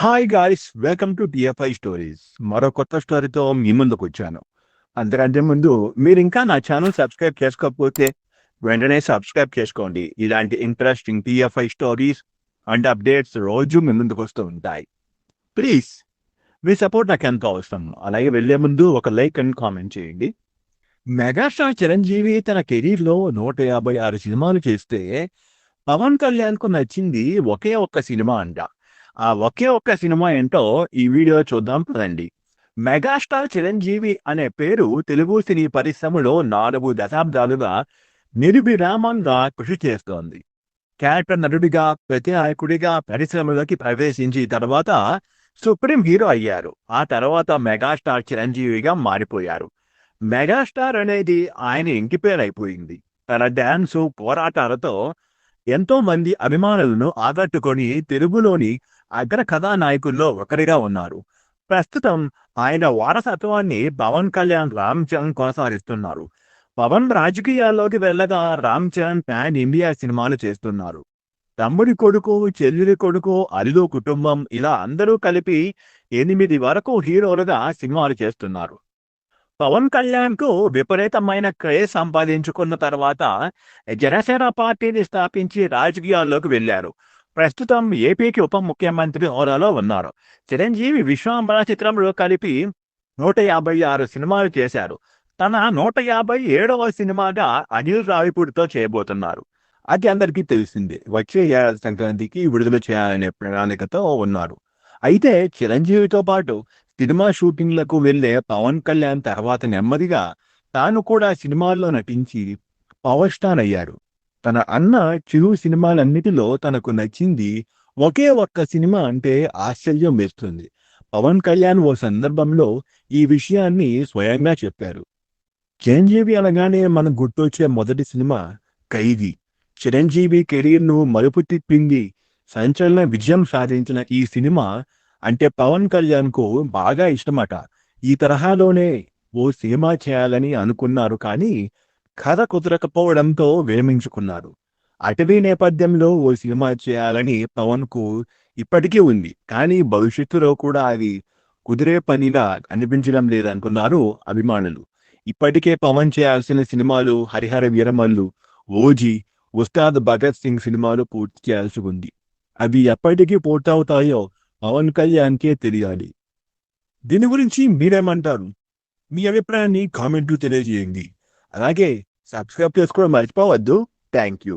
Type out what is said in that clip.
Hi guys welcome to TFI stories మరో కొత్త స్టోరీతో మీ ముందుకు వచ్చాను. అంతకంటే ముందు మీరు ఇంకా నా ఛానల్ సబ్స్క్రైబ్ చేసుకోకపోతే వెంటనే సబ్స్క్రైబ్ చేసుకోండి. ఇలాంటి interesting TFI stories and updates రోజు మీ ముందుకు వస్తూ ఉంటాయి. ప్లీజ్ మీ సపోర్ట్ నాకు ఎంతో అవసరం. అలాగే వెళ్ళే ముందు ఒక లైక్ అండ్ కామెంట్ చేయండి. మెగాస్టార్ చిరంజీవి తన కెరీర్లో నూట యాభై ఆరు సినిమాలు చేస్తే పవన్ కళ్యాణ్కు నచ్చింది ఒకే ఒక్క సినిమా అంట. ఆ ఒకే ఒక్క సినిమా ఏంటో ఈ వీడియో చూద్దాం పదండి. మెగాస్టార్ చిరంజీవి అనే పేరు తెలుగు సినీ పరిశ్రమలో నాలుగు దశాబ్దాలుగా నిర్విరామంగా కృషి చేస్తోంది. క్యారెక్టర్ నటుడిగా ప్రత్యాయకుడిగా పరిశ్రమలోకి ప్రవేశించి తర్వాత సుప్రీం హీరో అయ్యారు. ఆ తర్వాత మెగాస్టార్ చిరంజీవిగా మారిపోయారు. మెగాస్టార్ అనేది ఆయన ఇంటి పేరైపోయింది. తన డ్యాన్సు పోరాటాలతో ఎంతో మంది అభిమానులను ఆకట్టుకొని తెలుగులోని అగ్ర కథానాయకుల్లో ఒకరిగా ఉన్నారు. ప్రస్తుతం ఆయన వారసత్వాన్ని పవన్ కళ్యాణ్ రామ్ చరణ్ కొనసాగిస్తున్నారు. పవన్ రాజకీయాల్లోకి వెళ్ళగా రామ్ చరణ్ ప్యాన్ ఇండియా సినిమాలు చేస్తున్నారు. తమ్ముడి కొడుకు చెల్లి కొడుకు అల్లు కుటుంబం ఇలా అందరూ కలిపి ఎనిమిది వరకు హీరోలుగా సినిమాలు చేస్తున్నారు. పవన్ కళ్యాణ్కు విపరీతమైన క్రేజ్ సంపాదించుకున్న తర్వాత జనసేన పార్టీని స్థాపించి రాజకీయాల్లోకి వెళ్ళారు ప్రస్తుతం ఏపీకి ఉప ముఖ్యమంత్రి హోదాలో ఉన్నారు. చిరంజీవి విశ్వాంబర చిత్రంలో కలిపి నూట యాభై ఆరు సినిమాలు చేశారు. తన నూట యాభై ఏడవ సినిమాగా అనిల్ రావిపూడితో చేయబోతున్నారు. అది అందరికీ తెలిసిందే. వచ్చే ఏడాది సంక్రాంతికి విడుదల చేయాలనే ప్రణాళికతో ఉన్నారు. అయితే చిరంజీవితో పాటు సినిమా షూటింగ్లకు వెళ్ళే పవన్ కళ్యాణ్ తర్వాత నెమ్మదిగా తాను కూడా సినిమాల్లో నటించి పవర్ స్టార్ అయ్యారు తన అన్న చిరు సినిమాలన్నిటిలో తనకు నచ్చింది ఒకే ఒక్క సినిమా అంటే ఆశ్చర్యం వేస్తుంది. పవన్ కళ్యాణ్ ఓ సందర్భంలో ఈ విషయాన్ని స్వయంగా చెప్పారు. చిరంజీవి అనగానే మనం గుర్తొచ్చే మొదటి సినిమా ఖైదీ. చిరంజీవి కెరీర్ను మలుపు తిప్పింది. సంచలన విజయం సాధించిన ఈ సినిమా అంటే పవన్ కళ్యాణ్కు బాగా ఇష్టమట. ఈ తరహాలోనే ఓ సినిమా చేయాలని అనుకున్నారు కానీ కథ కుదరకపోవడంతో విరమించుకున్నారు అటవీ నేపథ్యంలో ఓ సినిమా చేయాలని పవన్కు ఇప్పటికీ ఉంది. కానీ భవిష్యత్తులో కూడా అది కుదిరే పనిగా అనిపించడం లేదనుకున్నారు అభిమానులు. ఇప్పటికే పవన్ చేయాల్సిన సినిమాలు హరిహర వీరమల్లు ఓజీ ఉస్తాద్ భగత్ సింగ్ సినిమాలు పూర్తి చేయాల్సి ఉంది. అవి ఎప్పటికీ పూర్తవుతాయో పవన్ కళ్యాణ్కే తెలియాలి. దీని గురించి మీరేమంటారు? మీ అభిప్రాయాన్ని కామెంట్లు తెలియజేయండి. అలాగే సబ్స్క్రైబ్ చేసుకోవడం మర్చిపోవద్దు. Thank you